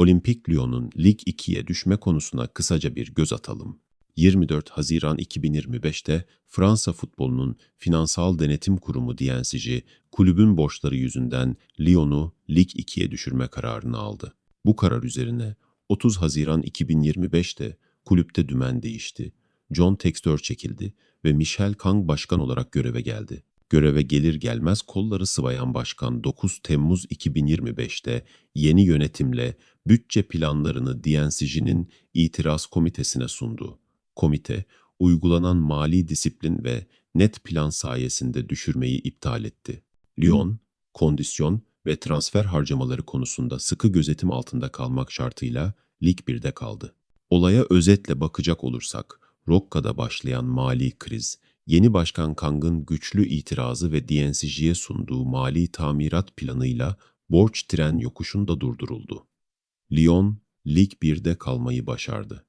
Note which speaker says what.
Speaker 1: Olimpik Lyon'un Lig 2'ye düşme konusuna kısaca bir göz atalım. 24 Haziran 2025'te Fransa futbolunun finansal denetim kurumu DNCG, kulübün borçları yüzünden Lyon'u Lig 2'ye düşürme kararını aldı. Bu karar üzerine 30 Haziran 2025'te kulüpte dümen değişti. John Textor çekildi ve Michel Kang başkan olarak göreve geldi. Göreve gelir gelmez kolları sıvayan başkan 9 Temmuz 2025'te yeni yönetimle bütçe planlarını DNCG'nin itiraz komitesine sundu. Komite, uygulanan mali disiplin ve net plan sayesinde düşürmeyi iptal etti. Lyon, kondisyon ve transfer harcamaları konusunda sıkı gözetim altında kalmak şartıyla Lig 1'de kaldı. Olaya özetle bakacak olursak, Rokka'da başlayan mali kriz, yeni başkan Kang'ın güçlü itirazı ve DNCG'ye sunduğu mali tamirat planıyla borç tren yokuşunda durduruldu. Lyon, Lig 1'de kalmayı başardı.